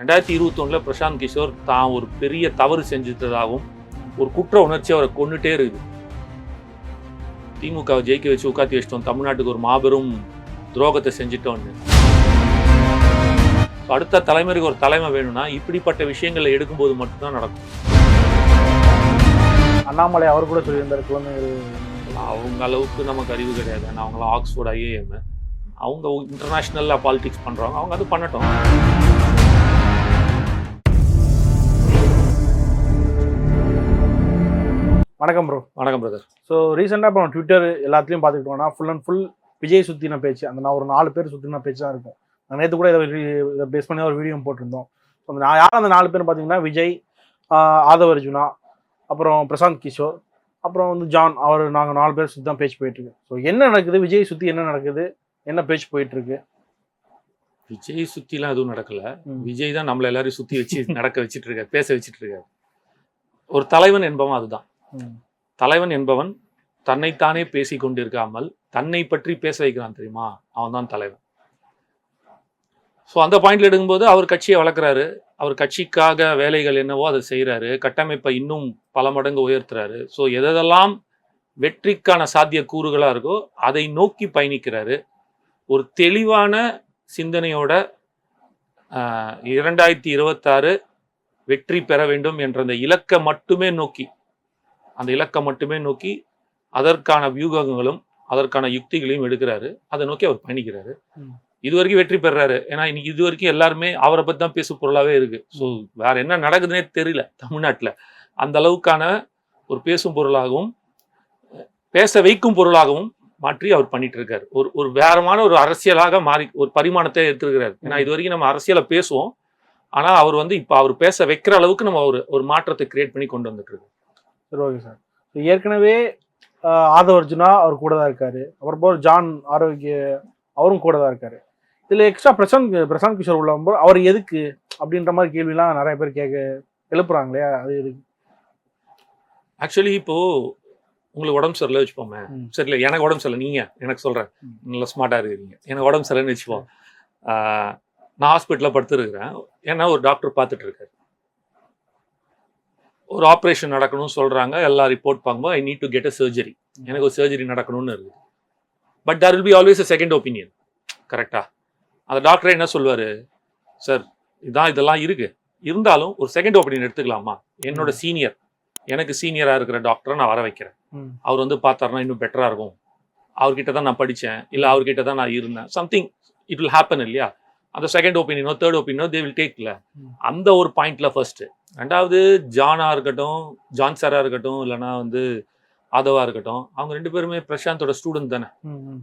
ரெண்டாயிரத்தி இருபத்தொன்னில் பிரசாந்த் கிஷோர் தான் ஒரு பெரிய தவறு செஞ்சிட்டதாகவும் ஒரு குற்ற உணர்ச்சி அவரை கொண்டுட்டே இருக்குது. திமுகவை ஜெயிக்க வச்சு உட்காத்தி வச்சிட்டோம். தமிழ்நாட்டுக்கு ஒரு மாபெரும் துரோகத்தை செஞ்சிட்டோம்னு So, அடுத்த தலைமுறைக்கு ஒரு தலைமை வேணும்னா இப்படிப்பட்ட விஷயங்களை எடுக்கும்போது மட்டும்தான் நடக்கும். அண்ணாமலை அவர் கூட சொல்லியிருந்தார் குழந்தைகள் அவங்க அளவுக்கு நமக்கு அறிவு கிடையாது. ஆனால் அவங்களாம் ஆக்ஸ்போர்ட் ஐஏஎம் அவங்க இன்டர்நேஷ்னலில் பாலிடிக்ஸ் பண்ணுறவங்க அவங்க அது பண்ணட்டும். வணக்கம் ப்ரோ வணக்கம் பிரதர் ஸோ ரீசெண்டாக இப்போ ட்விட்டர் எல்லாத்துலேயும் பார்த்துக்கிட்டோம்னா ஃபுல் அண்ட் ஃபுல் விஜய் சுற்றின பேச்சு அந்த நான் ஒரு நாலு பேர் சுற்றின பேச்சு தான் இருக்கும். நான் நேற்று கூட இதை இதை பேஸ் பண்ணி ஒரு வீடியோ போட்டிருந்தோம். ஸோ அந்த நான் யார் அந்த நாலு பேர் பார்த்தீங்கன்னா விஜய் ஆதவ அர்ஜுனா அப்புறம் பிரசாந்த் கிஷோர் அப்புறம் வந்து ஜான் அவர் நாங்கள் நாலு பேர் சுற்றி தான் பேச்சு போயிட்டுருக்கு ஸோ என்ன நடக்குது? விஜய் சுற்றி என்ன நடக்குது? என்ன பேச்சு போயிட்டுருக்கு விஜய் சுற்றிலாம் எதுவும் நடக்கல. விஜய் தான் நம்மள எல்லாரையும் சுற்றி வச்சு நடக்க வச்சிட்டு இருக்காரு பேச வச்சிட்டு இருக்காரு. ஒரு தலைவன் என்பவன் அதுதான். தலைவன் என்பவன் தன்னைத்தானே பேசி கொண்டிருக்காமல் தன்னை பற்றி பேச வைக்கிறான் தெரியுமா? அவன் தான் தலைவன். ஸோ அந்த பாயிண்ட்ல எடுக்கும்போது அவர் கட்சியை வளர்க்குறாரு. அவர் கட்சிக்காக வேலைகள் என்னவோ அதை செய்கிறாரு கட்டமைப்பை இன்னும் பல மடங்கு உயர்த்துறாரு. ஸோ எதெல்லாம் வெற்றிக்கான சாத்திய கூறுகளாக இருக்கோ அதை நோக்கி பயணிக்கிறாரு. ஒரு தெளிவான சிந்தனையோட இரண்டாயிரத்தி இருபத்தாறு வெற்றி பெற வேண்டும் என்ற அந்த இலக்கை மட்டுமே நோக்கி அந்த இலக்கை மட்டுமே நோக்கி அதற்கான வியூகங்களும் அதற்கான யுக்திகளையும் எடுக்கிறாரு. அதை நோக்கி அவர் பயணிக்கிறாரு. ம். இது வரைக்கும் வெற்றி பெறாரு. ஏன்னா இன்னைக்கு இது வரைக்கும் எல்லாருமே அவரை பத்தி தான் பேசு பொருளாவே இருக்கு. ஸோ வேற என்ன நடக்குதுன்னே தெரியல தமிழ்நாட்டுல. அந்த அளவுக்கான ஒரு பேசும் பொருளாகவும் பேச வைக்கும் பொருளாகவும் மாற்றி அவர் பண்ணிட்டு இருக்காரு ஒரு ஒரு வேறமான ஒரு அரசியலாக மாறி ஒரு பரிமாணத்தை எடுத்திருக்கிறாரு. ஏன்னா இது வரைக்கும் நம்ம அரசியலை பேசுவோம். ஆனா அவர் வந்து இப்ப அவர் பேச வைக்கிற அளவுக்கு நம்ம ஒரு ஒரு மாற்றத்தை கிரியேட் பண்ணி கொண்டு வந்துட்டு இருக்கோம் சரி ஓகே சார் ஏற்கனவே ஆதவ அர்ஜுனா அவர் கூட தான் இருக்காரு. அப்புறம் போல் ஜான் ஆரோக்கிய அவரும் கூட தான் இருக்காரு. இதில் எக்ஸ்ட்ரா பிரசாந்த் பிரசாந்த் கிஷோர் உள்ள வரும்போது அவர் எதுக்கு அப்படின்ற மாதிரி கேள்விலாம் நிறைய பேர் கேட்க எழுப்புறாங்க இல்லையா? அது எதுக்கு? ஆக்சுவலி இப்போ உங்களுக்கு உடம்பு சரியில்லை வச்சுப்போமே ம். சரி இல்லை எனக்கு உடம்பு சரியில்லை நீங்க எனக்கு சொல்றேன். ம். நல்லா ஸ்மார்ட்டா இருக்கிறீங்க. எனக்கு உடம்பு சரியில்லைன்னு வச்சுப்போம் நான் ஹாஸ்பிட்டலில் படுத்துருக்கிறேன். ஏன்னா ஒரு டாக்டர் பார்த்துட்டு இருக்காரு. ஒரு ஆப்ரேஷன் நடக்கணும்னு சொல்றாங்க எல்லாம் ரிப்போர்ட் பார்க்கும்போது I need to get a surgery எனக்கு ஒரு சர்ஜரி நடக்கணும்னு இருக்குது. But there will be always a second opinion கரெக்டா அந்த டாக்டர் என்ன சொல்வாரு? சார் இதான் இதெல்லாம் இருக்கு. இருந்தாலும் ஒரு செகண்ட் ஒப்பீனியன் எடுத்துக்கலாமா? என்னோட சீனியர் எனக்கு சீனியரா இருக்கிற டாக்டரை நான் வர வைக்கிறேன். அவர் வந்து பார்த்தாருன்னா இன்னும் பெட்டரா இருக்கும். அவர்கிட்ட தான் நான் படித்தேன் இல்லை அவர்கிட்ட தான் நான் இருந்தேன். சம்திங் இட் வில் ஹேப்பன் இல்லையா? அந்த செகண்ட் ஒப்பீனியனோ தேர்ட் ஒப்பீனியனோ தே வில் டேக்ல. அந்த ஒரு பாயிண்ட்ல ஃபர்ஸ்ட் ரெண்டாவது ஜானா இருக்கட்டும் ஜான் சாரா இருக்கட்டும் இல்லைன்னா வந்து ஆதவா இருக்கட்டும் அவங்க ரெண்டு பேருமே பிரசாந்தோட ஸ்டூடெண்ட் தானே.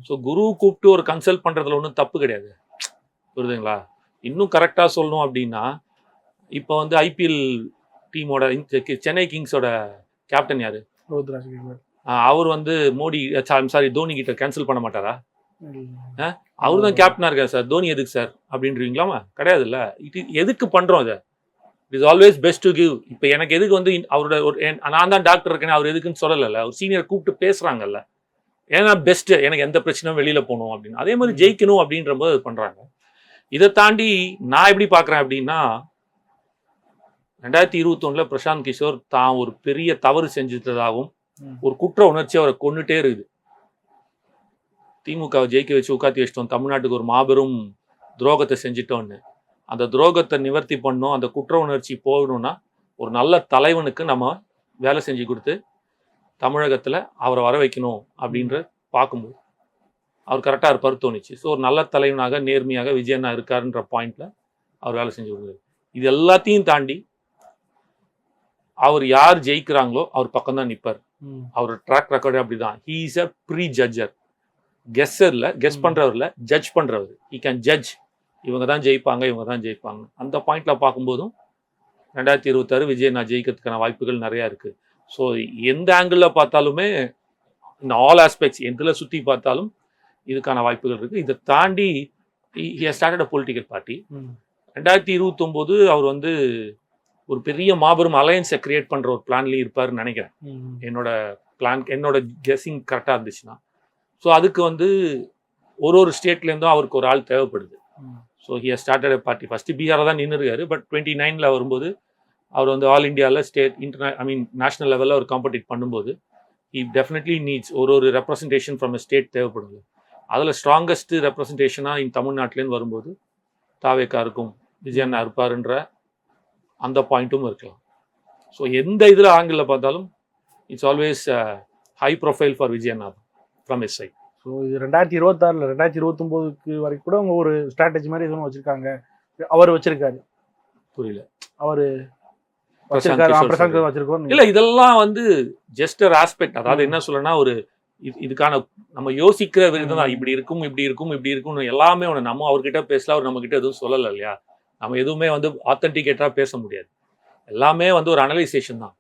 ஸோ குரு கூப்பிட்டு ஒரு கன்சல்ட் பண்றதுல ஒன்றும் தப்பு கிடையாது. புரியுதுங்களா? இன்னும் கரெக்டாக சொல்லணும் அப்படின்னா இப்போ வந்து ஐபிஎல் டீமோட சென்னை கிங்ஸோட கேப்டன் யாரு? அவர் வந்து மோடி சாரி தோனி கிட்ட கேன்சல் பண்ண மாட்டாரா. அவர் தான் கேப்டனா இருக்காரு சார் தோனி எதுக்கு சார் அப்படின்றீங்களாமா கிடையாது இல்ல இது எதுக்கு பண்றோம் இதை? It is always best to give இப்போ எனக்கு எதுக்கு வந்து அவரோட ஒரு நான் தான் டாக்டர் இருக்கேன் அவர் எதுக்குன்னு சொல்லலைல்ல. ஒரு சீனியர் கூப்பிட்டு பேசுறாங்கல்ல. ஏன்னா பெஸ்ட் எனக்கு எந்த பிரச்சனையும் வெளியில போகணும் அப்படின்னு. அதே மாதிரி ஜெயிக்கணும் அப்படின்ற போது அது பண்றாங்க. இதை தாண்டி நான் எப்படி பார்க்கறேன் அப்படின்னா ரெண்டாயிரத்தி இருபத்தொன்னுல பிரசாந்த் கிஷோர் தான் ஒரு பெரிய தவறு செஞ்சிட்டதாகவும். ஒரு குற்ற உணர்ச்சி அவரை கொண்டுட்டே இருக்குது. திமுகவை ஜெயிக்க வச்சு உட்காத்தி வச்சிட்டோம். தமிழ்நாட்டுக்கு ஒரு மாபெரும் துரோகத்தை செஞ்சிட்டோம்னு. அந்த துரோகத்தை நிவர்த்தி பண்ணோம். அந்த குற்ற உணர்ச்சி போகணும்னா ஒரு நல்ல தலைவனுக்கு நம்ம வேலை செஞ்சு கொடுத்து தமிழகத்தில் அவரை வர வைக்கணும் அப்படின்ற பார்க்கும்போது அவர் கரெக்டாக இருப்பார் தோணுச்சு. ஸோ ஒரு நல்ல தலைவனாக நேர்மையாக விஜயண்ணா இருக்காருன்ற பாயிண்ட்ல அவர் வேலை செஞ்சு கொடுக்குறாரு இது எல்லாத்தையும் தாண்டி அவர் யார் ஜெயிக்கிறாங்களோ அவர் பக்கம் தான் நிற்பார். அவர் ட்ராக் ரெக்கார்டு அப்படிதான். He is a pre judger கெஸ்ஸர்ல guess ம். பண்றவர்ல ஜட்ஜ் பண்றவர். ஹி கேன் ஜட்ஜ் இவங்க தான் ஜெயிப்பாங்க இவங்க தான் ஜெயிப்பாங்க. அந்த பாயிண்ட்ல பார்க்கும்போதும் ரெண்டாயிரத்தி இருபத்தாறு விஜய் நான் ஜெயிக்கிறதுக்கான வாய்ப்புகள் நிறைய இருக்கு. ஸோ எந்த ஆங்கிள் பார்த்தாலுமே இந்த ஆல் ஆஸ்பெக்ட்ஸ் எதில் சுற்றி பார்த்தாலும் இதுக்கான வாய்ப்புகள் இருக்கு. இதை தாண்டி he started a political party. ரெண்டாயிரத்தி இருபத்தொம்போது அவர் வந்து ஒரு பெரிய மாபெரும் அலையன்ஸை கிரியேட் பண்ற ஒரு பிளான்லேயும் இருப்பாருன்னு நினைக்கிறேன். என்னோட பிளான் என்னோட கெஸ்ஸிங் கரெக்டாக இருந்துச்சுன்னா. ஸோ அதுக்கு வந்து ஒரு ஒரு ஸ்டேட்லேருந்தும் அவருக்கு ஒரு ஆள் தேவைப்படுது. So he started party first பீகாரில் தான் நின்றுருக்காரு பட் டுவெண்ட்டி நைனில் வரும்போது அவர் வந்து ஆல் இந்தியாவில் ஸ்டேட் இன்டர்நே ஐ மீன் நேஷனல் லெவலில் அவர் காம்படிட் பண்ணும்போது he டெஃபினெட்லி நீட்ஸ் ஒரு ஒரு ரெப்ரசன்டேஷன் ஃப்ரம் ஸ்டேட் தேவைப்படுது. அதில் ஸ்ட்ராங்கஸ்ட் ரெப்ரசன்டேஷனாக இந்த தமிழ்நாட்டிலேருந்து வரும்போது தாவேக்கா இருக்கும் விஜயண்ணா இருப்பாருன்ற அந்த பாயிண்ட்டும் இருக்கலாம். ஸோ எந்த இதில் ஆங்கிளில் பார்த்தாலும் it's always high profile for விஜயண்ணா எஸ் சைட் ஸோ இது ரெண்டாயிரத்தி இருபத்தாறுல ரெண்டாயிரத்தி இருபத்தொம்போதுக்கு வரைக்கும் கூட அவங்க ஒரு ஸ்ட்ராட்டஜி மாதிரி எதுவும் வச்சிருக்காங்க. அவர் வச்சிருக்காரு. புரியல. அவர் இல்ல இதெல்லாம் வந்து ஜஸ்ட் ஒரு ஆஸ்பெக்ட் அதாவது. என்ன சொல்லனா ஒரு இது- இதுக்கான நம்ம யோசிக்கிற விதம் தான். இப்படி இருக்கும் இப்படி இருக்கும் இப்படி இருக்கும்னு எல்லாமே ஒன்று நம்ம அவர்கிட்ட பேசல அவர் நம்ம கிட்ட எதுவும் சொல்லல இல்லையா? நம்ம எதுவுமே வந்து ஆத்தென்டிகேட்டா பேச முடியாது. எல்லாமே வந்து ஒரு அனலைசேஷன் தான்.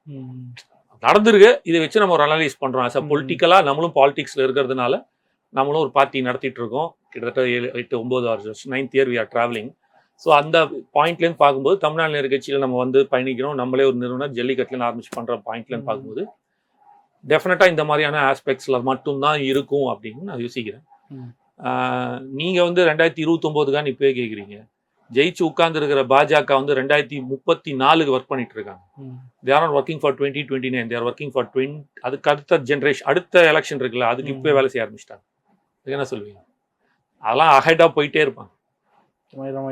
நடந்திருக்கு. இதை வச்சு நம்ம ஒரு அனலைஸ் பண்றோம். அஸ் அ ம். பொலிட்டிக்கலா நம்மளும் பாலிடிக்ஸ்ல இருக்கிறதுனால நம்மளும் ஒரு பார்ட்டி நடத்திட்டு இருக்கோம். கிட்டத்தட்ட ஏழு எட்டு ஒன்பது வருஷம் ninth year we are traveling so அந்த பாயிண்ட்லேருந்து பார்க்கும்போது தமிழ்நாடு நிகழ்ச்சியில் நம்ம வந்து பயணிக்கிறோம். நம்மளே ஒரு நிறுவனம் ஜல்லிக்கட்டுலேருந்து ஆரம்பிச்சு பண்ணுற பாயிண்ட்லேருந்து. பார்க்கும்போது டெஃபினட்டாக இந்த மாதிரியான ஆஸ்பெக்ட்ஸில் மட்டும்தான் இருக்கும் அப்படின்னு நான் யோசிக்கிறேன். நீங்கள் வந்து ரெண்டாயிரத்தி இருபத்தொம்போதுக்கான இப்போயே கேட்குறீங்க ஜெயிச்சு உட்கார்ந்துருக்கிற பாஜக வந்து ரெண்டாயிரத்தி முப்பத்தி நாலுக்கு ஒர்க் பண்ணிட்டு இருக்காங்க they are working for twenty twenty nine their working for twenty அதுக்கு அடுத்த ஜென்ரேஷன் அடுத்த எலெக்ஷன் இருக்குல்ல அதுக்கு ம். இப்போயே வேலை செய்ய ஆரம்பிச்சிட்டாங்க. அதுக்கு என்ன சொல்லுவீங்க அதெல்லாம் அஹெடாக போயிட்டே இருப்பாங்க.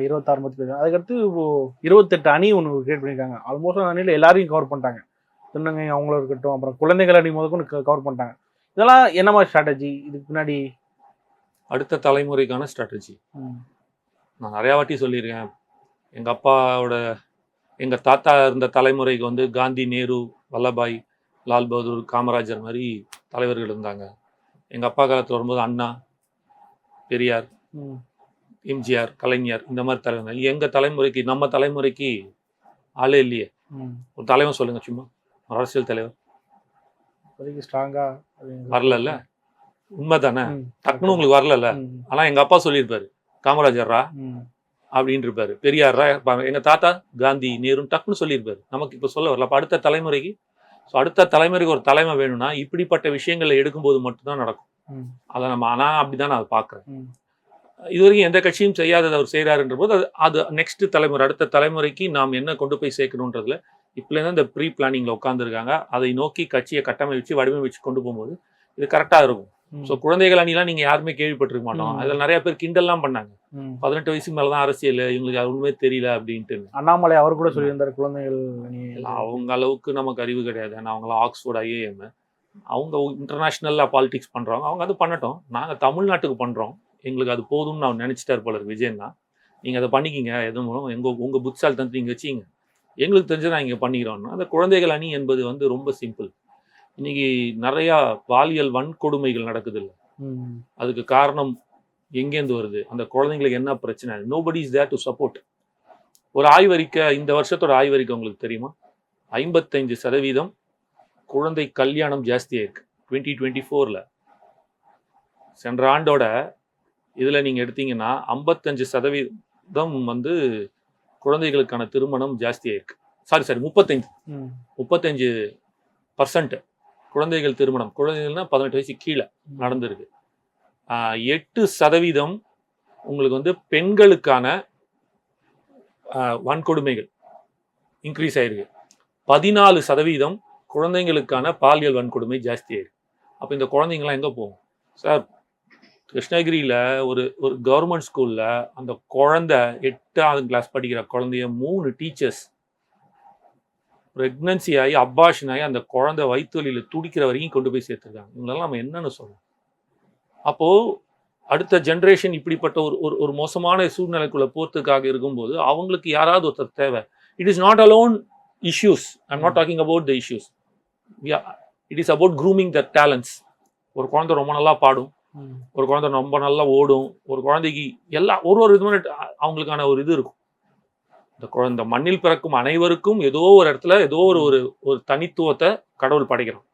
இருபத்தாறு பத்தி பேசுறோம் அதுக்கடுத்து இப்போ இருபத்தெட்டு அணி ஒன்று கிரியேட் பண்ணியிருக்காங்க ஆல்மோஸ்ட் அந்த அணியில் எல்லாரையும் கவர் பண்ணிட்டாங்க. திருநங்கை அவங்களும் இருக்கட்டும் அப்புறம் குழந்தைகள் அணி முதற்கொண்டு கவர் பண்ணிட்டாங்க. இதெல்லாம் என்ன மாதிரி ஸ்ட்ராட்டஜி இதுக்கு பின்னாடி அடுத்த தலைமுறைக்கான ஸ்ட்ராட்டஜி நான் நிறையா வாட்டி சொல்லியிருக்கேன். எங்கள் அப்பாவோட எங்கள் தாத்தா இருந்த தலைமுறைக்கு வந்து காந்தி நேரு வல்லபாய் லால் பகதூர் காமராஜர் மாதிரி தலைவர்கள் இருந்தாங்க. எங்கள் அப்பா காலத்தில் வரும்போது அண்ணா பெரியார். எம்ஜிஆர் கலைஞர் இந்த மாதிரி தலைவர் எங்கள் தலைமுறைக்கு நம்ம தலைமுறைக்கு ஆளே இல்லையே. ஒரு தலைவன் சொல்லுங்க சும்மா. ஒரு அரசியல் தலைவர் இப்போதைக்கு ஸ்ட்ராங்கா வரலல்ல. உண்மைதானே? டக்குன்னு உங்களுக்கு வரலல்ல. ஆனால் எங்கள் அப்பா சொல்லியிருப்பாரு. காமராஜர்ரா அப்படின்னு இருப்பாரு. பெரியாரா இருப்பாங்க எங்க தாத்தா காந்தி நேருன்னு டக்குன்னு சொல்லியிருப்பாரு. நமக்கு இப்போ சொல்ல வரல. அப்ப அடுத்த தலைமுறைக்கு ஸோ அடுத்த தலைமுறைக்கு ஒரு தலைமை வேணும்னா இப்படிப்பட்ட விஷயங்களை எடுக்கும்போது மட்டும்தான் நடக்கும். அதை நம்ம ஆனால் அப்படிதான் நான் அதை பார்க்குறேன். இது வரைக்கும் எந்த கட்சியும் செய்யாததை அவர் செய்கிறாருன்ற போது அது அது நெக்ஸ்ட் தலைமுறை அடுத்த தலைமுறைக்கு நாம் என்ன கொண்டு போய் சேர்க்கணுன்றதுல இப்போலேருந்து இந்த ப்ரீ பிளானிங்கில் உட்காந்துருக்காங்க அதை நோக்கி கட்சியை கட்டமைச்சு வடிவமைச்சு கொண்டு போகும்போது இது கரெக்டாக இருக்கும். ஸோ குழந்தைகள் அணிலாம் நீங்கள் யாருமே கேள்விப்பட்டிருக்க மாட்டோம். அதில் நிறைய பேர் கிண்டல்லாம் பண்ணாங்க. பதினெட்டு வயசுக்கு மேலே தான் அரசியல் இவங்களுக்கு அது ஒன்றுமே தெரியல அப்படின்ட்டு அண்ணாமலை அவர் கூட சொல்லியிருந்தாரு குழந்தைகள் அவங்க அளவுக்கு நமக்கு அறிவு கிடையாது. ஏன்னா அவங்களாம் ஆக்ஸ்போர்ட் ஐஏஎம் அவங்க இன்டர்நேஷ்னலில் பாலிடிக்ஸ் பண்ணுறவங்க அவங்க அது பண்ணட்டும். நாங்கள் தமிழ்நாட்டுக்கு பண்ணுறோம் எங்களுக்கு அது போதும்னு நான் நினச்சிட்டார் போல விஜயன். தான் நீங்கள் அதை பண்ணிக்கிங்க எது மூலம்? எங்கள் உங்கள் புத்தால் தந்து நீங்கள் வச்சிங்க எங்களுக்கு தெரிஞ்சு நான் இங்கே பண்ணிக்கிறோம்னா. அந்த குழந்தைகள் அணி என்பது வந்து ரொம்ப சிம்பிள் இன்னைக்கு நிறையா பாலியல் வன்கொடுமைகள் நடக்குது இல்லை. அதுக்கு காரணம் எங்கேருந்து வருது? அந்த குழந்தைங்களுக்கு என்ன பிரச்சனை? Nobody is there to support ஒரு ஆய்வறிக்கை இந்த வருஷத்தோட ஆய்வறிக்கை உங்களுக்கு தெரியுமா? ஐம்பத்தைந்து சதவீதம் குழந்தை கல்யாணம் ஜாஸ்தியாக டுவெண்ட்டி டுவெண்ட்டி ஃபோரில் சென்ற ஆண்டோட இதில் நீங்கள் எடுத்தீங்கன்னா ஐம்பத்தஞ்சு சதவீதம் வந்து குழந்தைகளுக்கான திருமணம் ஜாஸ்தியாக இருக்கு சாரி சாரி முப்பத்தஞ்சு. முப்பத்தஞ்சு பர்சன்ட் குழந்தைகள் திருமணம். குழந்தைகள்னா பதினெட்டு வயசு கீழே நடந்திருக்கு. எட்டு சதவீதம் உங்களுக்கு வந்து பெண்களுக்கான வன்கொடுமைகள் இன்க்ரீஸ் ஆயிருக்கு. பதினாலு சதவீதம் குழந்தைங்களுக்கான பாலியல் வன்கொடுமை ஜாஸ்தி ஆயிருக்கு. அப்போ இந்த குழந்தைங்களாம் எங்கே போகும்? சார் கிருஷ்ணகிரியில் ஒரு ஒரு கவர்மெண்ட் ஸ்கூலில் அந்த குழந்தை எட்டாவது கிளாஸ் படிக்கிற குழந்தைய மூணு டீச்சர்ஸ் ப்ரெக்னன்சி ஆகி அப்பாஷன் ஆகி அந்த குழந்தை வயிற்றுவலியில் துடிக்கிற வரைக்கும் கொண்டு போய் சேர்த்துருக்காங்க. இவங்களெல்லாம் நம்ம என்னன்னு சொல்லணும் அப்போது அடுத்த ஜென்ரேஷன் இப்படிப்பட்ட ஒரு ஒரு ஒரு மோசமான சூழ்நிலைக்குள்ள போகிறதுக்காக இருக்கும்போது அவங்களுக்கு யாராவது ஒருத்தர் தேவை. It is not alone issues I'm not talking about the issues it is about grooming the talents ஒரு குழந்தை ரொம்ப நல்லா பாடும். ஒரு குழந்தை ரொம்ப நல்லா ஓடும். ஒரு குழந்தைக்கு எல்லா ஒரு ஒரு இதுமான அவங்களுக்கான ஒரு இது இருக்கும். இந்த குழந்தை மண்ணில் பிறக்கும் அனைவருக்கும் ஏதோ ஒரு இடத்துல ஏதோ ஒரு ஒரு ஒரு தனித்துவத்தை கடவுள் படைக்கிறோம்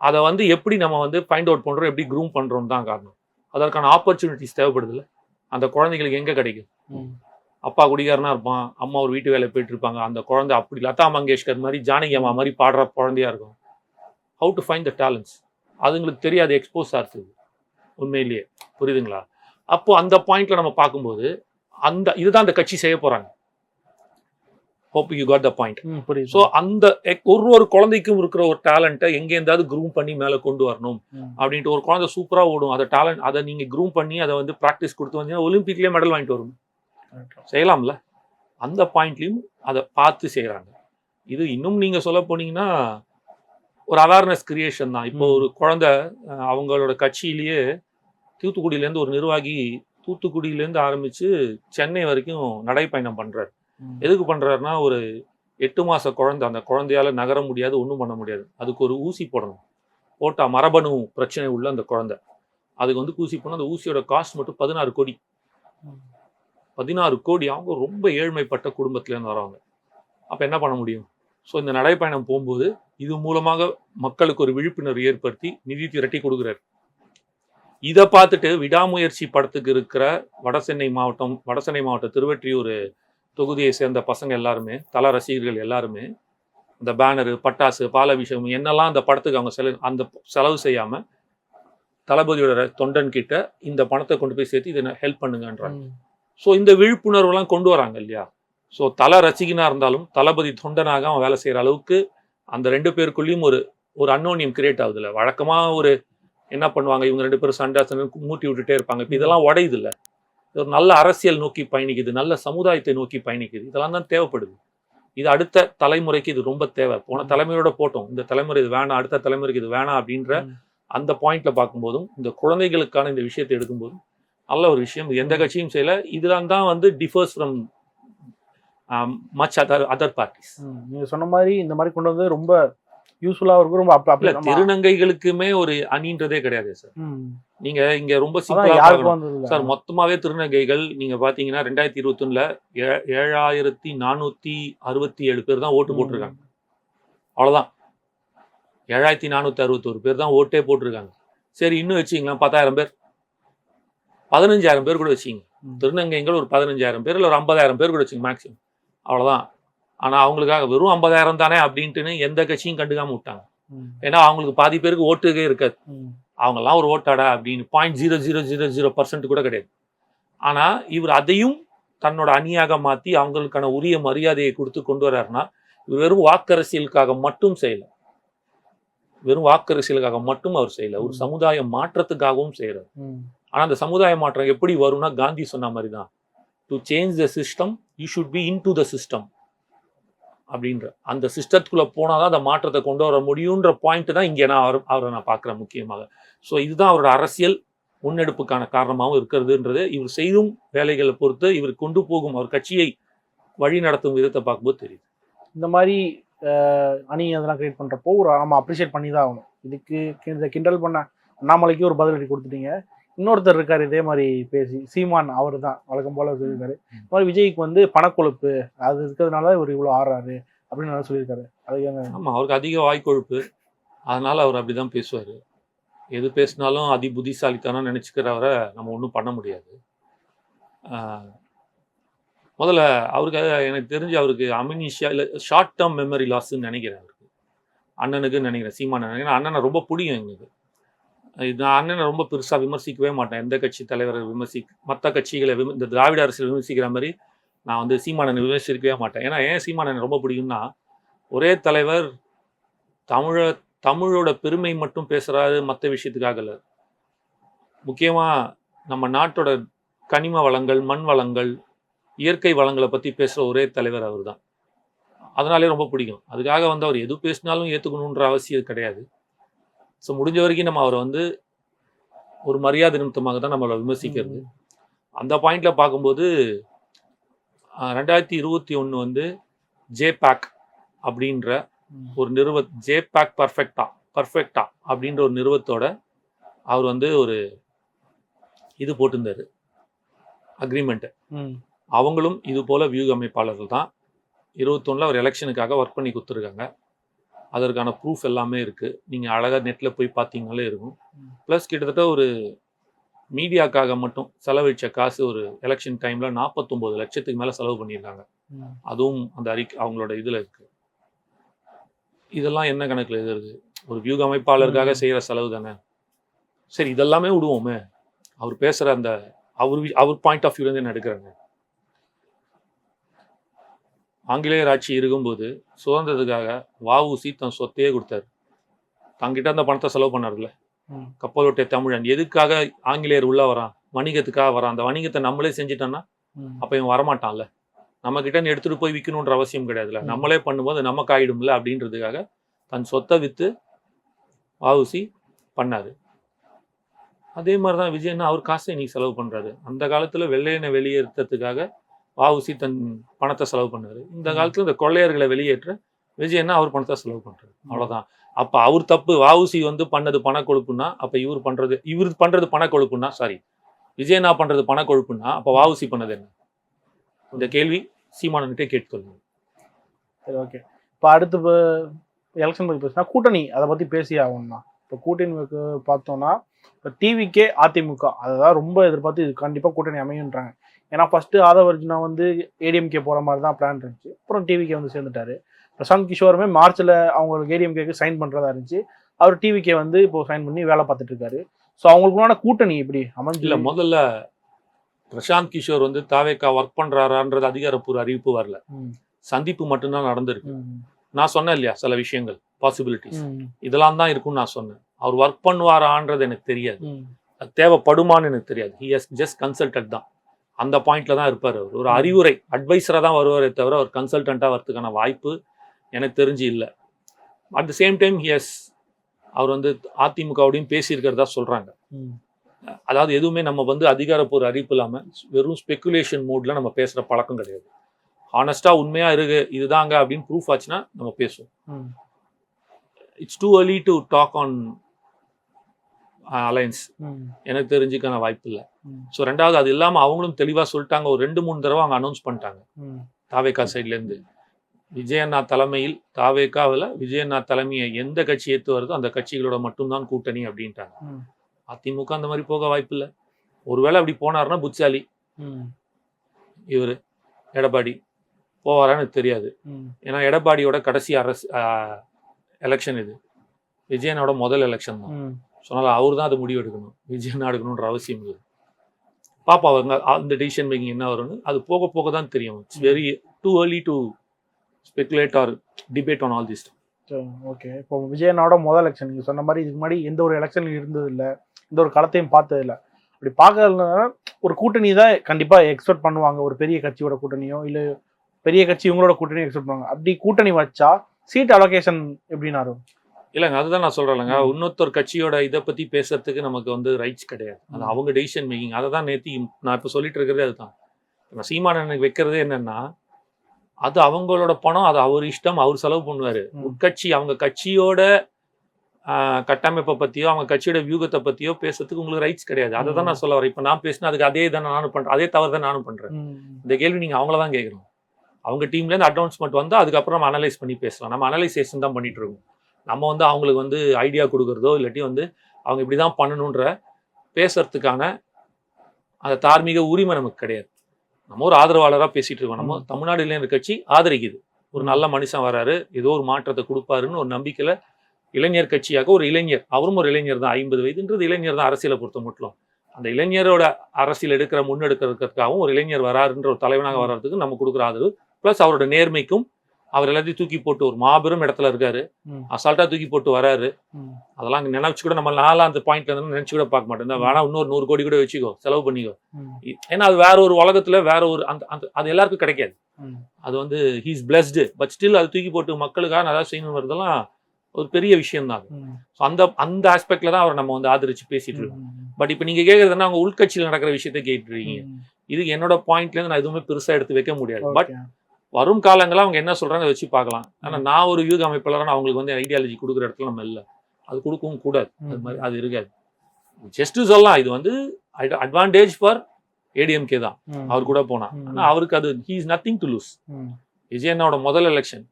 அதை வந்து எப்படி நம்ம வந்து ஃபைண்ட் அவுட் பண்ணுறோம் எப்படி க்ரூம் பண்ணுறோம் தான் காரணம். அதற்கான ஆப்பர்ச்சுனிட்டிஸ் தேவைப்படுதுல்ல. அந்த குழந்தைங்களுக்கு எங்கே கிடைக்கும். அப்பா குடிகாரனா இருப்பான் அம்மா ஒரு வீட்டு வேலை போயிட்டு இருப்பாங்க. அந்த குழந்தை அப்படி லதா மங்கேஷ்கர் மாதிரி ஜானகி அம்மா மாதிரி பாடுற குழந்தையா இருக்கும். How to find the talents அதுங்களுக்கு தெரியாது எக்ஸ்போஸ் ஆகுது. உண்மையிலேயே. புரியுதுங்களா? அப்போ அந்த பாயிண்ட்ல நம்ம பார்க்கும்போது அந்த இதுதான் அந்த கட்சி செய்ய போறாங்க. Hope you got the point so அந்த ஒரு ஒரு குழந்தைக்கும் இருக்கிற ஒரு டேலண்ட்டை எங்கே இருந்தாவது க்ரூம் பண்ணி மேலே கொண்டு வரணும். அப்படின்ட்டு ஒரு குழந்தை சூப்பராக ஓடும். அதை டேலண்ட் அதை நீங்கள் க்ரூம் பண்ணி அதை வந்து ப்ராக்டிஸ் கொடுத்து வந்தீங்கன்னா ஒலிம்பிக்லேயே மெடல் வாங்கிட்டு வரும் செய்யலாம்ல? அந்த பாயிண்ட்லையும் அதை பார்த்து செய்கிறாங்க இது இன்னும் நீங்கள் சொல்ல போனீங்கன்னா ஒரு அவேர்னஸ் கிரியேஷன் தான். இப்போ. ஒரு குழந்தை அவங்களோட கட்சியிலேயே தூத்துக்குடியிலேருந்து ஒரு நிர்வாகி தூத்துக்குடியிலேருந்து ஆரம்பித்து சென்னை வரைக்கும் நடைப்பயணம் பண்ணுறாரு. எதுக்கு பண்றாருன்னா ஒரு எட்டு மாச குழந்தை அந்த குழந்தையால நகர முடியாது ஒன்றும் பண்ண முடியாது. அதுக்கு ஒரு ஊசி போடணும். போட்டா மரபணு பிரச்சனை உள்ள அந்த குழந்தை. அதுக்கு வந்து ஊசி போனால் அந்த ஊசியோட காஸ்ட் மட்டும் பதினாறு கோடி. பதினாறு கோடி அவங்க ரொம்ப ஏழ்மைப்பட்ட குடும்பத்திலேருந்து வரவங்க அப்போ என்ன பண்ண முடியும்? ஸோ இந்த நடைப்பயணம் போகும்போது இது மூலமாக மக்களுக்கு ஒரு விழிப்புணர்வு ஏற்படுத்தி நிதி திரட்டி கொடுக்குறாரு. இதை பார்த்துட்டு விடாமுயற்சி படத்துக்கு இருக்கிற வடசென்னை மாவட்டம் வடசென்னை மாவட்டம் திருவெற்றியூர் தொகுதியை சேர்ந்த பசங்க எல்லாருமே தல ரசிகர்கள் எல்லாருமே இந்த பேனரு பட்டாசு பாலாபிஷேகம் என்னெல்லாம் அந்த படத்துக்கு அவங்க செலவு அந்த செலவு செய்யாம தளபதியோட தொண்டன் கிட்ட இந்த பணத்தை கொண்டு போய் சேர்த்து இதை ஹெல்ப் பண்ணுங்கன்றாங்க. ஸோ இந்த விழிப்புணர்வுலாம் கொண்டு வராங்க இல்லையா? ஸோ தல ரசிகனா இருந்தாலும் தளபதி தொண்டனாக அவன் வேலை செய்யற அளவுக்கு அந்த ரெண்டு பேருக்குள்ளேயும் ஒரு ஒரு அன்னோனியம் கிரியேட் ஆகுதுல்ல. வழக்கமா ஒரு என்ன பண்ணுவாங்க இவங்க ரெண்டு பேரும் சண்டை சண்டை மூட்டி விட்டுட்டே இருப்பாங்க. இப்போ இதெல்லாம் உடையுது இல்ல ஒரு நல்ல அரசியல் நோக்கி பயணிக்குது நல்ல சமுதாயத்தை நோக்கி பயணிக்குது. இதெல்லாம் தான் தேவைப்படுது. இது அடுத்த தலைமுறைக்கு இது ரொம்ப தேவை. போன தலைமுறையோட போட்டோம். இந்த தலைமுறை இது வேணாம் அடுத்த தலைமுறைக்கு இது வேணாம் அப்படின்ற. அந்த பாயிண்ட்ல பார்க்கும்போதும் இந்த குழந்தைகளுக்கான இந்த விஷயத்தை எடுக்கும்போதும் நல்ல ஒரு விஷயம். எந்த கட்சியும் செய்யல. இதெல்லாம் தான் வந்து differs from much other other parties. நீங்க சொன்ன மாதிரி இந்த மாதிரி கொண்டு வந்து ரொம்ப யூஸ்ஃபுல்லா இருக்கும் ரொம்ப அப்ப- இல்ல அப்ப நம்ம- திருநங்கைகளுக்குமே ஒரு அணின்றதே கிடையாது சார். நீங்க இங்க ரொம்ப சிம்பிளா சார் மொத்தமாவே திருநங்கைகள் நீங்க பாத்தீங்கன்னா ரெண்டாயிரத்தி இருபத்தொன்னுல ஏழாயிரத்தி நானூத்தி அறுபத்தி ஏழு பேர் தான் ஓட்டு போட்டிருக்காங்க. அவ்வளவுதான். ஏழாயிரத்தி நானூத்தி அறுபத்தோரு பேர் தான் ஓட்டே போட்டிருக்காங்க. சரி இன்னும் வச்சுங்களேன் பத்தாயிரம் பேர். பதினஞ்சாயிரம் பேர் கூட வச்சிங்க. திருநங்கைகள் ஒரு பதினஞ்சாயிரம் பேர் இல்லை ஒரு ஐம்பதாயிரம் பேர் கூட வச்சுங்க மேக்ஸிமம் அவ்வளவுதான். ஆனா அவங்களுக்காக வெறும் ஐம்பதாயிரம் தானே அப்படின்ட்டுன்னு எந்த கட்சியும் கண்டுக்காம விட்டாங்க. ஏன்னா அவங்களுக்கு பாதி பேருக்கு ஓட்டுக்கே இருக்காது. அவங்கெல்லாம் ஒரு ஓட்டாடா அப்படின்னு point zero zero zero zero percent கூட கிடையாது ஆனா இவர் அதையும் தன்னோட அணியாக மாத்தி அவங்களுக்கான உரிய மரியாதையை கொடுத்து கொண்டு வர்றாருன்னா இவர் வெறும் வாக்கரசியலுக்காக மட்டும் செய்யல வெறும் வாக்கரசியலுக்காக மட்டும் அவர் செய்யல ஒரு. சமுதாய மாற்றத்துக்காகவும் செய்யறாரு ம். ஆனா அந்த சமுதாய மாற்றம் எப்படி வரும்னா காந்தி சொன்ன மாதிரி தான் to change the system you should be into the system அப்படின்ற அந்த சிஸ்டத்துக்குள்ளே போனால் தான் அந்த மாற்றத்தை கொண்டு வர முடியுன்ற பாயிண்ட் தான் இங்கே நான் அவர் அவரை நான் பார்க்குறேன் முக்கியமாக. ஸோ இதுதான் அவரோட அரசியல் முன்னெடுப்புக்கான காரணமாகவும் இருக்கிறதுன்றது. இவர் செய்யும் வேலைகளை பொறுத்து இவர் கொண்டு போகும் அவர் கட்சியை வழி நடத்தும் விதத்தை பார்க்கும்போது தெரியுது. இந்த மாதிரி அணி அதெல்லாம் கிரியேட் பண்ணுறப்போ ஒரு நம்ம அப்ரிஷியேட் பண்ணி தான் ஆகணும். இதுக்கு கி- கிண்டல் பண்ண அண்ணாமலைக்கு ஒரு பதிலடி கொடுத்துட்டீங்க. இன்னொருத்தர் இருக்காரு இதே மாதிரி பேசி சீமான் அவர் தான் வழக்கம் போல சொல்லியிருக்காரு. இந்த மாதிரி விஜய்க்கு வந்து பணக்கொழுப்பு அது இருக்கிறதுனால தான் இவர் இவ்வளோ ஆடுறாரு அப்படின்னு நல்லா சொல்லியிருக்காரு. அது ஏங்க ஆமாம் அவருக்கு அதிக வாய்க்கொழுப்பு. அதனால அவர் அப்படிதான் பேசுவார். எது பேசினாலும் அதி புத்திசாலித்தனம் நினச்சிக்கிறவரை நம்ம ஒன்றும் பண்ண முடியாது. முதல்ல அவருக்கு எனக்கு தெரிஞ்சு அவருக்கு அமினிஷியா இல்லை ஷார்ட் டேர்ம் மெமரி லாஸ்ன்னு நினைக்கிறேன் அவருக்கு. அண்ணனுக்கு நினைக்கிறேன் சீமான நினைக்கிறேன். அண்ணனை ரொம்ப பிடிக்கும் எங்களுக்கு. நான் அண்ணனை ரொம்ப பெருசாக விமர்சிக்கவே மாட்டேன். எந்த கட்சி தலைவரை விமர்சி மற்ற கட்சிகளை விம இந்த திராவிட அரசியல் விமர்சிக்கிற மாதிரி நான் வந்து சீமானனை விமர்சிக்கவே மாட்டேன். ஏன்னா ஏன் சீமானனை ரொம்ப பிடிக்கும்னா ஒரே தலைவர் தமிழ தமிழோட பெருமை மட்டும் பேசுகிறாரு மற்ற விஷயத்துக்காக இல்லை. முக்கியமாக நம்ம நாட்டோட கனிம வளங்கள் மண் வளங்கள் இயற்கை வளங்களை பற்றி பேசுகிற ஒரே தலைவர் அவர் தான் அதனாலே ரொம்ப பிடிக்கும். அதுக்காக வந்து அவர் எது பேசினாலும் ஏற்றுக்கணுன்ற அவசியம் கிடையாது. ஸோ முடிஞ்ச வரைக்கும் நம்ம அவரை வந்து ஒரு மரியாதை நிமித்தமாக தான் நம்மளை விமர்சிக்கிறது. அந்த பாயிண்ட்ல பார்க்கும்போது ரெண்டாயிரத்தி இருபத்தி ஒன்று வந்து ஜேபேக் அப்படின்ற ம். ஒரு நிறுவ ஜேபேக் பர்ஃபெக்டா பர்ஃபெக்டா அப்படின்ற ஒரு நிறுவத்தோட அவர் வந்து ஒரு இது போட்டிருந்தாரு. அக்ரிமெண்ட் ம். அவங்களும் இது போல வியூக அமைப்பாளர்கள் தான். இருபத்தொன்னில் அவர் எலெக்ஷனுக்காக ஒர்க் பண்ணி கொடுத்துருக்காங்க. அதற்கான ப்ரூஃப் எல்லாமே இருக்குது நீங்கள் அழகாக நெட்டில் போய் பார்த்தீங்களே இருக்கும். ப்ளஸ் கிட்டத்தட்ட ஒரு மீடியாக்காக மட்டும் செலவழிச்ச காசு ஒரு எலெக்ஷன் டைமில் நாற்பத்தொம்போது லட்சத்துக்கு மேலே செலவு பண்ணியிருக்காங்க. அதுவும் அந்த அறிக்கை அவங்களோட இதில் இருக்கு. இதெல்லாம் என்ன கணக்கில் எழுதுறது? ஒரு வியூக அமைப்பாளருக்காக. செய்கிற செலவு தானே? சரி இதெல்லாமே விடுவோமே. அவர் பேசுகிற அந்த அவர் அவர் பாயிண்ட் ஆஃப் வியூலேருந்து என்ன எடுக்கிறாங்க. ஆங்கிலேயர் ஆட்சி இருக்கும்போது சுதந்திரத்துக்காக வஉசி தன் சொத்தையே கொடுத்தாரு. தங்கிட்ட அந்த பணத்தை செலவு பண்ணார்ல. கப்பலோட்டிய தமிழன் எதுக்காக ஆங்கிலேயர் உள்ள வரான்? வணிகத்துக்காக வரான்? அந்த வணிகத்தை நம்மளே செஞ்சுட்டோம்னா ம். அப்ப இவன் வரமாட்டான்ல. நம்ம கிட்ட இருந்து எடுத்துட்டு போய் விற்கணுன்ற அவசியம் கிடையாதுல்ல. நம்மளே பண்ணும்போது நமக்கு ஆயிடும்ல அப்படின்றதுக்காக தன் சொத்தை வித்து வஉசி பண்ணாரு. அதே மாதிரி தான் விஜயண்ணா அவர் காசை இன்னைக்கு செலவு பண்றாரு. அந்த காலத்துல வெள்ளையனை வெளியேற்றத்துக்காக வாவுசி தன் பணத்தை செலவு பண்ணார் இந்த காலத்தில் இந்த கொள்ளையர்களை வெளியேற்ற விஜயன்னா அவர் பணத்தை செலவு பண்றாரு. அவ்வளோதான் அப்போ அவர் தப்பு வாவுசி வந்து பண்ணது பண கொழுப்புன்னா அப்போ இவர் பண்ணுறது இவர் பண்ணுறது பண கொழுப்புன்னா சாரி விஜயண்ணா பண்ணுறது பண கொழுப்புன்னா அப்போ வாவுசி பண்ணது என்ன? இந்த கேள்வி சீமானன்கிட்டே கேட்டுக்கொள்ளுங்க. சரி ஓகே இப்போ அடுத்து இப்போ எலெக்ஷன் பற்றி பேசினா கூட்டணி அதை பற்றி பேசி ஆகணும்னா. இப்போ கூட்டணிக்கு பார்த்தோம்னா இப்போ டிவிக்கே அதிமுக அதை தான் ரொம்ப எதிர்பார்த்து இது கண்டிப்பாக கூட்டணி அமையுன்றாங்க. ஏன்னா ஃபஸ்ட்டு ஆதவ அர்ஜுனா வந்து ஏடிஎம்கே போகிற மாதிரி தான் பிளான் இருந்துச்சு. அப்புறம் டிவிக்கே வந்து சேர்ந்துட்டாரு. பிரசாந்த் கிஷோருமே மார்ச்சில் அவங்களுக்கு ஏடிஎம்கேக்கு சைன் பண்ணுறதா இருந்துச்சு. அவர் டிவிக்கே வந்து இப்போ சைன் பண்ணி வேலை பார்த்துட்டு இருக்காரு. ஸோ அவங்களுக்குள்ளான கூட்டணி இப்படி அமைஞ்சு? இல்ல முதல்ல பிரசாந்த் கிஷோர் வந்து தாவேக்கா ஒர்க் பண்றாரான்றது அதிகாரப்பூர்வ அறிவிப்பு வரல. சந்திப்பு மட்டும்தான் நடந்திருக்கு. நான் சொன்னேன் இல்லையா சில விஷயங்கள் பாசிபிலிட்டிஸ் இதெல்லாம் தான் இருக்கும்னு நான் சொன்னேன். அவர் ஒர்க் பண்ணுவாரான்றது எனக்கு தெரியாது. அது தேவைப்படுமான்னு எனக்கு தெரியாது. ஹி ஹஸ் ஜஸ்ட் கன்சல்டன்ட் தான். அந்த பாயிண்ட்ல தான் இருப்பார் அவர். ஒரு அறிவுரை அட்வைசரா தான் வருவாரே தவிர அவர் கன்சல்டண்டா வரதுக்கான வாய்ப்பு எனக்கு தெரிஞ்சு இல்லை. At the same time he's அவர் வந்து அதிமுகவோடையும் பேசியிருக்கிறதா சொல்றாங்க. ம், அதாவது எதுவுமே நம்ம வந்து அதிகாரப்பூர்வ அறிவிப்பு இல்லாம வெறும் ஸ்பெகுலேஷன் மூட்ல நம்ம பேசுற பழக்கம் கிடையாது. ஹானஸ்டா உண்மையா இருக்கு இதுதாங்க அப்படின்னு ப்ரூஃப் ஆச்சுன்னா நம்ம பேசுவோம். It's too early to talk on alliance hmm, எனக்கு தெரிஞ்சுக்கான வாய்ப்பு இல்லை ஸோ ரெண்டாவது அது இல்லாமல் அவங்களும் தெளிவாக சொல்லிட்டாங்க. ஒரு ரெண்டு மூணு தடவை அவங்க அனௌன்ஸ் பண்ணிட்டாங்க. தாவேக்கா சைட்லேருந்து விஜயண்ணா தலைமையில் தாவேக்காவில் விஜயண்ணா தலைமையை எந்த கட்சி ஏற்று வருதோ அந்த கட்சிகளோட மட்டும்தான் கூட்டணி அப்படின்ட்டாங்க. அதிமுக அந்த மாதிரி போக வாய்ப்பு இல்லை ஒருவேளை அப்படி போனாருன்னா புட்சாலி இவர் எடப்பாடி போவாரான்னு தெரியாது. ஏன்னா எடப்பாடியோட கடைசி அரசு எலெக்ஷன் இது. விஜயனோட முதல் எலெக்ஷன் தான். சொன்னால அவர் தான் அது முடிவு எடுக்கணும். விஜயன் எடுக்கணுன்ற அவசியம் இல்லை. பாப்பா அவங்க அந்த டிசிஷன் மேக்கிங் என்ன வரும்னு அது போக போக தான் தெரியும். It's very too early to speculate or debate on all this okay இப்போ விஜயனோட முதல் எலெக்ஷன் நீங்கள் சொன்ன மாதிரி இதுக்கு முன்னாடி எந்த ஒரு எலெக்ஷன்லையும் இருந்தது இல்லை எந்த ஒரு களத்தையும் பார்த்தது இல்லை அப்படி பார்க்கறதுனால ஒரு கூட்டணி தான் கண்டிப்பாக எக்ஸ்பெக்ட் பண்ணுவாங்க. ஒரு பெரிய கட்சியோட கூட்டணியோ இல்லை பெரிய கட்சி இவங்களோட கூட்டணியோ எக்ஸ்பெக்ட் பண்ணுவாங்க. அப்படி கூட்டணி வச்சா சீட் அலோகேஷன் எப்படின்னு வரும் இல்லைங்க அதுதான் நான் சொல்றேன்லங்க. ம். இன்னொருத்தர் கட்சியோட இதை பத்தி பேசுறதுக்கு நமக்கு வந்து ரைட்ஸ் கிடையாது. அது. அவங்க டெசிஷன் மேக்கிங் அதை தான் நேத்தி நான் இப்போ சொல்லிட்டு இருக்கிறதே அதுதான். நான் சீமான் எனக்கு வைக்கிறதே என்னன்னா அது அவங்களோட பணம் அது அவர் இஷ்டம் அவர் செலவு பண்ணுவாரு. உட்கட்சி அவங்க கட்சியோட கட்டமைப்பை பத்தியோ அவங்க கட்சியோட வியூகத்தை பத்தியோ பேசுறதுக்கு உங்களுக்கு ரைட்ஸ் கிடையாது. அதை தான் நான் சொல்ல வரேன். இப்போ நான் பேசினா அதுக்கு அதே தான் நானும் பண்றேன். அதே தவறு தான் நானும் பண்றேன். இந்த கேள்வி நீங்க அவங்கள தான் கேட்கணும். அவங்க டீம்ல இருந்து அட்வான்ஸ்மெண்ட் வந்து அதுக்கப்புறம் நம்ம அனலைஸ் பண்ணி பேசலாம். நம்ம அனலைசேஷன் தான் பண்ணிட்டு இருக்கோம். நம்ம வந்து அவங்களுக்கு வந்து ஐடியா கொடுக்கறதோ இல்லாட்டி வந்து அவங்க இப்படி தான் பண்ணணுன்ற பேசுறதுக்கான அந்த தார்மீக உரிமை நமக்கு கிடையாது நம்ம ஒரு ஆதரவாளராக பேசிட்டு இருக்கோம் நம்ம. தமிழ்நாடு இளைஞர் கட்சி ஆதரிக்குது ஒரு நல்ல மனுஷன் வராரு ஏதோ ஒரு மாற்றத்தை கொடுப்பாருன்னு ஒரு நம்பிக்கையில இளைஞர் கட்சியாக ஒரு இளைஞர் அவரும் ஒரு இளைஞர் தான் ஐம்பது வயதுன்றது இளைஞர் தான் அரசியலை பொறுத்த மட்டும் அந்த இளைஞரோட அரசியல் எடுக்கிற முன்னெடுக்கிறதுக்காகவும் ஒரு இளைஞர் வராருன்ற ஒரு தலைவனாக. வர்றதுக்கு நம்ம கொடுக்குற ஆதரவு ப்ளஸ் அவரோட நேர்மைக்கும் அவர் எல்லாத்தையும் தூக்கி போட்டு ஒரு மாபெரும் இடத்துல இருக்காரு. அசால்ட்டா தூக்கி போட்டு வராரு. அதெல்லாம் அங்க நினைச்சு கூட நம்ம நாலாம் அந்த பாயிண்ட்ல இருந்து நினைச்சு கூட பார்க்க இந்த வேணா இன்னொரு நூறு கோடி கூட வச்சுக்கோ செலவு பண்ணிக்கோ ஏன்னா அது வேற ஒரு உலகத்துல வேற ஒரு அந்த அந்த அது எல்லாருக்கும் கிடைக்காது. அது வந்து ஹீஸ் பிளஸ்டு பட் ஸ்டில் அது தூக்கி போட்டு மக்களுக்காக நல்லா செய்யணும் வரதெல்லாம் ஒரு பெரிய விஷயம் தான். ஸோ அந்த அந்த ஆஸ்பெக்ட்ல தான் அவர் நம்ம வந்து ஆதரிச்சு பேசிட்டு இருக்கோம். பட் இப்போ நீங்க கேக்குறதுன்னா அவங்க உள்கட்சியில் நடக்கிற விஷயத்த ம். இதுக்கு என்னோட பாயிண்ட்ல இருந்து நான் எதுவுமே பெருசா எடுத்து வைக்க முடியாது பட். வரும் காலங்களா அவங்க என்ன சொல்றாங்க அதை வச்சு பார்க்கலாம். ஆனா நான் ஒரு யூக அமைப்பாளரான அவங்களுக்கு வந்து ஐடியாலஜி கொடுக்குற இடத்துல நம்ம இல்லை. அது கொடுக்கவும் கூடாது. அது மாதிரி அது இருக்காது. ஜஸ்ட் சொல்லலாம். இது வந்து அட்வான்டேஜ் ஃபார் ஏடிஎம்கே தான். அவர் கூட போனா. ம். ஆனா அவருக்கு அது he is nothing to lose. விஜயண்ணாவோட முதல் எலெக்ஷன்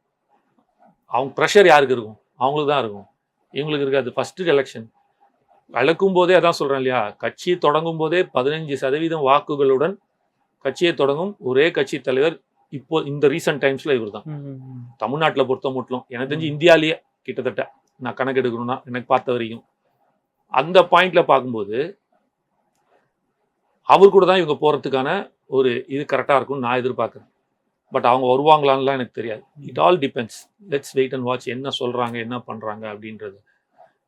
அவங்க ப்ரெஷர் யாருக்கு இருக்கும்? அவங்களுக்கு தான் இருக்கும். இவங்களுக்கு இருக்காது. ஃபர்ஸ்ட் எலெக்ஷன் வளர்க்கும் போதே அதான் சொல்றேன் இல்லையா? கட்சி தொடங்கும் போதே பதினஞ்சு சதவீதம் வாக்குகளுடன் கட்சியை தொடங்கும் ஒரே கட்சி தலைவர் இப்போ இந்த ரீசன்ட் டைம்ஸ்ல இவர் தான். தமிழ்நாட்டுல பொறுத்த மட்டும் எனக்கு தெரிஞ்சு இந்தியாலேயே கிட்டத்தட்ட நான் கணக்கு எடுக்கணும்னா எனக்கு பார்த்த வரைக்கும் அந்த பாயிண்ட்ல பார்க்கும்போது அவர் கூட தான் இவங்க போறதுக்கான ஒரு இது கரெக்டா இருக்கும்னு நான் எதிர்பார்க்கறேன். பட் அவங்க வருவாங்களான்லாம் எனக்கு தெரியாது. It all depends let's wait and watch என்ன சொல்கிறாங்க என்ன பண்ணுறாங்க அப்படின்றது.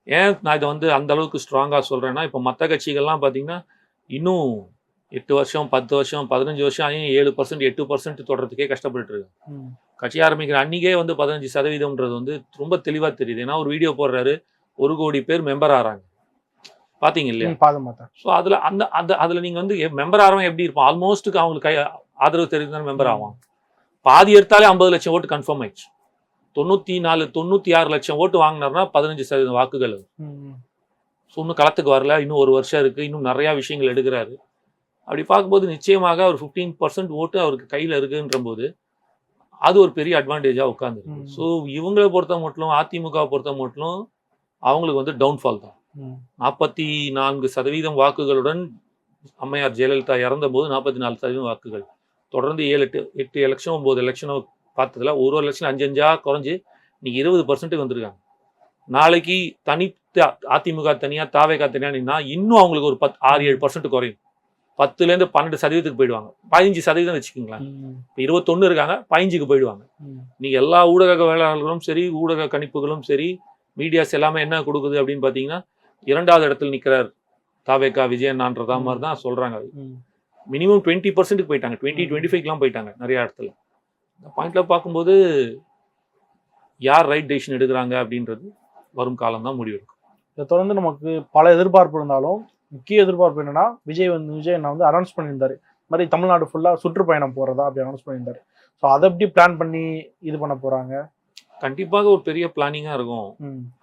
ஏன் நான் இதை வந்து அந்த அளவுக்கு ஸ்ட்ராங்காக சொல்கிறேன்னா இப்போ மற்ற கட்சிகள்லாம் பார்த்தீங்கன்னா இன்னும் எட்டு வருஷம் பத்து வருஷம் பதினஞ்சு வருஷம் ஆகியும் ஏழு பர்சன்ட் எட்டு பர்சன்ட் தொடர்றதுக்கே கஷ்டப்பட்டு. கட்சி ஆரம்பிக்கிற அன்றைக்கே வந்து பதினஞ்சு சதவீதம்ன்றது வந்து ரொம்ப தெளிவாக தெரியுது. ஏன்னா ஒரு வீடியோ போடுறாரு ஒரு கோடி பேர் மெம்பர் ஆகிறாங்க பார்த்தீங்க இல்லையா? ஸோ அதில் அந்த அந்த அதில் நீங்கள் வந்து மெம்பர் ஆகிறவன் எப்படி இருப்பான்? ஆல்மோஸ்ட்டுக்கு அவங்களுக்கு கை ஆதரவு தெரிவித்து மெம்பர் ஆவான். பாதி எடுத்தாலே ஐம்பது லட்சம் ஓட்டு கன்ஃபார்ம் ஆயிடுச்சு. தொண்ணூற்றி நாலு தொண்ணூற்றி ஆறு லட்சம் ஓட்டு வாங்கினார்னா பதினஞ்சு சதவீதம் வாக்குகள். ஸோ இன்னும் களத்துக்கு வரல. இன்னும் ஒரு வருஷம் இருக்குது இன்னும் நிறையா விஷயங்கள் எடுக்கிறாரு. அப்படி பார்க்கும்போது நிச்சயமாக ஒரு ஃபிஃப்டீன் பர்சன்ட் ஓட்டு அவருக்கு கையில் இருக்குன்ற போது அது ஒரு பெரிய அட்வான்டேஜாக உட்காந்துருக்கு. ஸோ இவங்களை பொறுத்த மட்டும் அதிமுகவை பொறுத்த மட்டும் அவங்களுக்கு வந்து டவுன்ஃபால் தான். நாற்பத்தி நான்கு சதவீதம் வாக்குகளுடன் அம்மையார் ஜெயலலிதா இறந்தபோது நாற்பத்தி நாலு சதவீதம் வாக்குகள். தொடர்ந்து ஏழு எட்டு எட்டு எலெக்ஷன் ஒம்பது எலெக்ஷனோ பார்த்ததுல ஒரு ஒரு எலெக்ஷன் அஞ்சு அஞ்சா குறைஞ்சு இன்னைக்கு இருபது பர்சன்ட்டுக்கு வந்திருக்காங்க. நாளைக்கு தனி அதிமுக தனியா தாவேகா தனியா நின்னா இன்னும் அவங்களுக்கு ஒரு பத்து ஆறு ஏழு பர்சன்ட் குறையும். பத்துலேருந்து பன்னெண்டு சதவீதத்துக்கு போயிடுவாங்க. பதினஞ்சு சதவீதம் வச்சுக்கோங்களேன். இப்போ இருபத்தொன்று இருக்காங்க பதினஞ்சுக்கு போயிடுவாங்க. ம், நீங்க எல்லா ஊடக வேளாளர்களும் சரி ஊடக கணிப்புகளும் சரி மீடியாஸ் எல்லாமே என்ன கொடுக்குது அப்படின்னு பார்த்தீங்கன்னா இரண்டாவது இடத்துல நிற்கிறார் தாவேக்கா விஜயண்ணான்றதா மாதிரி தான் சொல்றாங்க ம். மினிமம் டுவெண்ட்டி பர்சன்ட்டுக்கு போயிட்டாங்க டுவெண்ட்டி. டுவெண்ட்டி ஃபைவ்லாம் போயிட்டாங்க நிறைய இடத்துல. இந்த பாயிண்ட்ல பார்க்கும்போது யார் ரைட் டெசிஷன் எடுக்கிறாங்க அப்படின்றது வரும் காலம் தான் முடிவெடுக்கும் இதை தொடர்ந்து நமக்கு பல எதிர்பார்ப்பு இருந்தாலும் முக்கிய எதிர்பார்ப்பு என்னன்னா விஜய் வந்து விஜய் நான் வந்து அனௌன்ஸ் பண்ணியிருந்தாரு. மாதிரி தமிழ்நாடு ஃபுல்லா சுற்றுப்பயணம் போறதா அப்படி அனௌன்ஸ் பண்ணியிருந்தாரு. ஸோ அதை எப்படி பிளான் பண்ணி இது பண்ண போறாங்க? கண்டிப்பாக ஒரு பெரிய பிளானிங்காக இருக்கும்.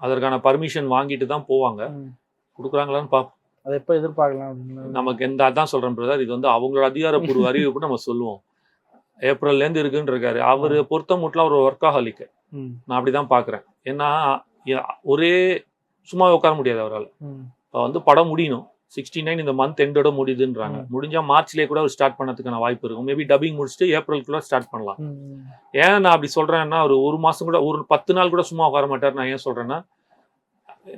அதற்கான பர்மிஷன் வாங்கிட்டு தான் போவாங்க. கொடுக்குறாங்களான்னு பார்ப்போம் அதை எப்போ எதிர்பார்க்கலாம் நமக்கு எந்த அதான் சொல்றேன் பிரதர் இது வந்து அவங்களோட அதிகாரப்பூர்வ அறிவிப்பு நம்ம சொல்லுவோம். ஏப்ரல்ல இருந்து இருக்குன்னு இருக்காரு. அவரு பொறுத்த மட்டும் ஒரு ஒர்க்காஹாலிக் ம், நான் அப்படிதான் பாக்குறேன் ஏன்னா எ- ஒரே சும்மா உட்கார முடியாது அவரால். இப்போ வந்து படம் முடியணும். சிக்ஸ்டி நைன் இந்த மந்த் எண்டோட முடியுதுன்றாங்க. முடிஞ்சா மார்ச்லயே கூட ஸ்டார்ட் பண்ணதுக்கான வாய்ப்பு இருக்கும். மேபி டப்பிங் முடிச்சுட்டு ஏப்ரல்குள்ள ஸ்டார்ட் பண்ணலாம். ஏன் நான் அப்படி சொல்றேன்னா ஒரு ஒரு மாசம் கூட ஒரு பத்து நாள் கூட சும்மா உட்கார மாட்டார். நான் ஏன் சொல்றேன்னா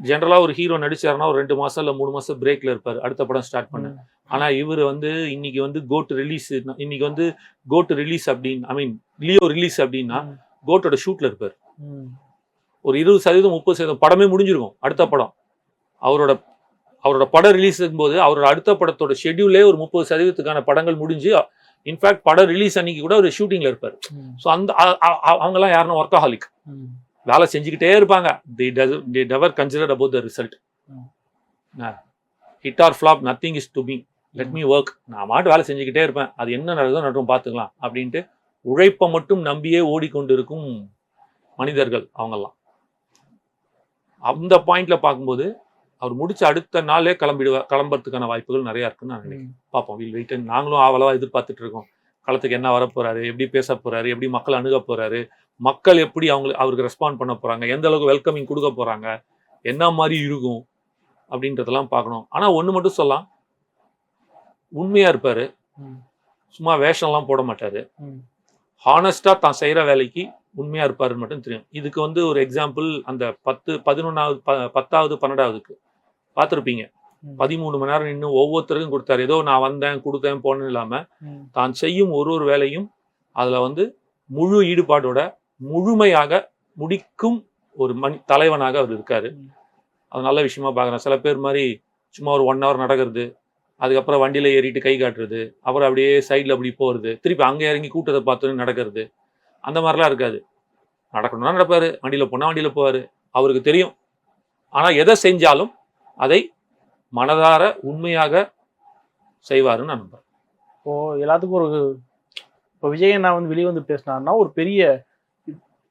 ஜென்ரலா ஒரு ஹீரோ நடிச்சாருன்னா ஒரு ரெண்டு மாசம் இல்ல மூணு மாசம் பிரேக்ல இருப்பாரு. அடுத்த படம் ஸ்டார்ட் பண்ண. ஆனா இவர் வந்து இன்னைக்கு வந்து கோட் ரிலீஸ் இன்னைக்கு வந்து கோட் ரிலீஸ் அப்படின்னு ஐ மீன் லியோ ரிலீஸ் அப்படின்னா கோட்டோட ஷூட்ல இருப்பார். ஒரு இருபது சதவீதம் முப்பது சதவீதம் படமே முடிஞ்சிருக்கும். அடுத்த படம். அவரோட அவரோட படம் ரிலீஸ் போது அவரோட அடுத்த படத்தோட ஷெட்யூலே ஒரு முப்பது சதவீதத்துக்கான படங்கள் முடிஞ்சு இன்ஃபேக்ட் படம் ரிலீஸ் அன்னைக்கு கூட ஒரு ஷூட்டிங்ல இருப்பார். ஸோ அந்த அவங்கெல்லாம் யாருன்னா ஒர்க்காஹாலிக். வேலை செஞ்சுக்கிட்டே இருப்பாங்க. The the never consider about the result. Hit or flop nothing is to me let me. Work நான் மாட்டு வேலை செஞ்சுக்கிட்டே இருப்பேன். அது என்ன நடக்குதோ நடக்கும் பார்த்துக்கலாம் அப்படின்ட்டு உழைப்பை மட்டும் நம்பியே ஓடிக்கொண்டிருக்கும் மனிதர்கள் அவங்கெல்லாம். அந்த பாயிண்ட்ல பார்க்கும்போது அவர் முடிச்ச அடுத்த நாளே கிளம்பிடுவா கிளம்புறதுக்கான வாய்ப்புகள் நிறைய இருக்குன்னு நான் நினைக்கிறேன். பார்ப்போம். வில் வெயிட் நாங்களும் ஆவலவா எதிர்பார்த்துட்டு இருக்கோம். களத்துக்கு என்ன வரப் போறாரு எப்படி பேச போறாரு எப்படி மக்கள் அணுக போறாரு மக்கள் எப்படி அவங்களுக்கு அவருக்கு ரெஸ்பாண்ட் பண்ண போறாங்க எந்த அளவுக்கு வெல்கமிங் கொடுக்க போறாங்க என்ன மாதிரி இருக்கும் அப்படின்றதெல்லாம் பார்க்கணும். ஆனா ஒண்ணு மட்டும் சொல்லலாம். உண்மையா இருப்பாரு. சும்மா வேஷம்லாம் போட மாட்டாரு. ம். ஹானஸ்டா தான் செய்யற வேலைக்கு உண்மையா இருப்பாருன்னு மட்டும் தெரியும். இதுக்கு வந்து ஒரு எக்ஸாம்பிள் அந்த பத்து பதினொன்னாவது ப- பத்தாவது பன்னெண்டாவதுக்கு. பார்த்துருப்பீங்க. பதிமூணு மணி நேரம் நின்று ஒவ்வொருத்தருக்கும் கொடுத்தாரு. ஏதோ நான் வந்தேன் கொடுத்தேன் போனேன்னு இல்லாம ம், தான் செய்யும் ஒரு ஒரு வேலையும் அதுல வந்து முழு ஈடுபாடோட முழுமையாக முடிக்கும் ஒரு மணி தலைவனாக அவர் இருக்காரு. அது நல்ல விஷயமா பார்க்குறேன். சில பேர் மாதிரி சும்மா ஒரு ஒன் ஹவர் நடக்கிறது அதுக்கப்புறம் வண்டியில ஏறிட்டு கை காட்டுறது அப்புறம் அப்படியே சைடில் அப்படி போகிறது திருப்பி அங்கே இறங்கி கூட்டத்தை பார்த்து நடக்கிறது அந்த மாதிரிலாம் இருக்காது. நடக்கணும்னா நடப்பாரு வண்டியில் போனால் வண்டியில் போவார் அவருக்கு தெரியும். ஆனால் எதை செஞ்சாலும் அதை மனதார உண்மையாக செய்வாருன்னு நான் நம்புறேன். இப்போ எல்லாத்துக்கும் ஒரு இப்போ விஜய் நான் வந்து வெளியே வந்து பேசினாருன்னா ஒரு பெரிய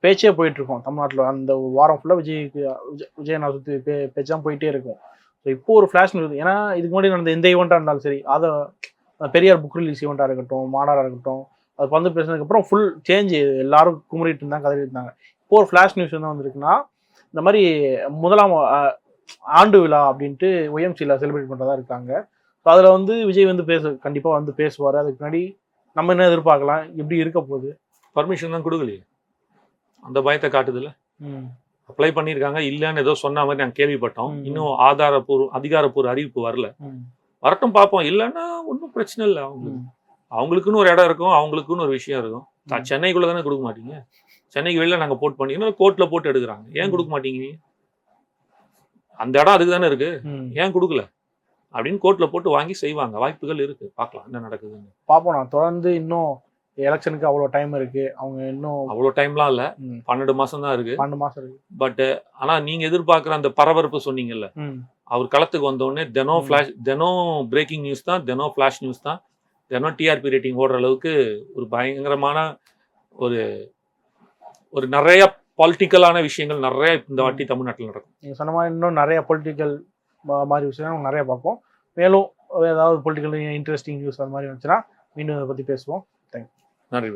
பேச்சே போயிட்டு இருக்கோம் தமிழ்நாட்டில். அந்த வாரம் ஃபுல்லாக விஜய்க்கு விஜய் விஜய் சுற்றி பே பேச்சாக போயிட்டே இருக்கும். ஸோ இப்போ ஒரு ஃப்ளாஷ் நியூஸ் ஏன்னா இதுக்கு முன்னாடி நடந்த எந்த ஈவெண்ட்டாக இருந்தாலும் சரி அதை பெரியார் புக் ரிலீஸ் ஈவெண்ட்டாக இருக்கட்டும் மாநாடாக இருக்கட்டும் அது வந்து பேசினதுக்கப்புறம் ஃபுல் சேஞ்ச் எல்லாரும் குமரிட்டு இருந்தாங்க கதறிட்டு இருந்தாங்க. இப்போ ஒரு ஃப்ளாஷ் நியூஸ் என்ன வந்திருக்குன்னா இந்த மாதிரி முதலாம் ஆண்டு விழா அப்படின்ட்டு ஒய்எம்சியில் செலிப்ரேட் பண்ணுறதா இருக்காங்க. ஸோ அதில் வந்து விஜய் வந்து பேச கண்டிப்பாக வந்து பேசுவார். அதுக்கு முன்னாடி நம்ம என்ன எதிர்பார்க்கலாம்? எப்படி இருக்க போகுது? பர்மிஷன் தான் கொடுக்கலையே. அந்த பயத்தை காட்டுதுல்ல? அப்ளை பண்ணியிருக்காங்க இல்லைன்னு ஏதோ சொன்ன மாதிரி நாங்கள் கேள்விப்பட்டோம். இன்னும் ஆதாரப்பூர்வ அதிகாரப்பூர்வ அறிவிப்பு வரல. வரட்டும் பார்ப்போம். இல்லைன்னா ஒன்றும் பிரச்சனை இல்லை அவங்களுக்கு. அவங்களுக்குன்னு ஒரு இடம் இருக்கும் அவங்களுக்குன்னு ஒரு விஷயம் இருக்கும். சென்னைக்குள்ள தானே கொடுக்க மாட்டீங்க? சென்னைக்கு வெளில நாங்க போட் பண்ணீங்கன்னா கோர்ட்ல போட்டு எடுக்கிறாங்க. ஏன் கொடுக்க மாட்டீங்க அந்த இடம் அதுக்கு தானே இருக்கு. ஏன் கொடுக்கல? அப்படின்னு கோர்ட்ல போட்டு வாங்கி செய்வாங்க. வாய்ப்புகள் இருக்கு. பார்க்கலாம் என்ன நடக்குதுன்னு. பார்ப்போம். நான் தொடர்ந்து இன்னும் எலெக்ஷனுக்கு அவ்வளோ டைம் இருக்கு. அவங்க இன்னும் அவ்வளோ டைம்லாம் இல்ல. பன்னெண்டு மாசம் தான் இருக்கு. பன்னெண்டு மாசம் இருக்கு. பட் ஆனா நீங்க எதிர்பார்க்குற அந்த பரபரப்பு சொன்னீங்கல்ல அவர் களத்துக்கு வந்த உடனே தினம். ஃபிளாஷ் தினம் பிரேக்கிங் நியூஸ் தான் தினம் ஃபிளாஷ் நியூஸ் தான் தினம் டிஆர்பி ரேட்டிங் ஓடுற அளவுக்கு ஒரு பயங்கரமான ஒரு ஒரு நிறைய பொலிட்டிக்கலான விஷயங்கள் நிறைய இந்த வாட்டி தமிழ்நாட்டில் நடக்கும். நீங்க சொன்ன மாதிரி இன்னும் நிறைய பொலிட்டிக்கல் மாதிரி நம்ம நிறைய பார்ப்போம். மேலும் ஏதாவது பொலிட்டிக்கல் இன்ட்ரெஸ்டிங் நியூஸ் அந்த மாதிரி வந்துச்சுன்னா மீண்டும் அதை பத்தி பேசுவோம். நன்றி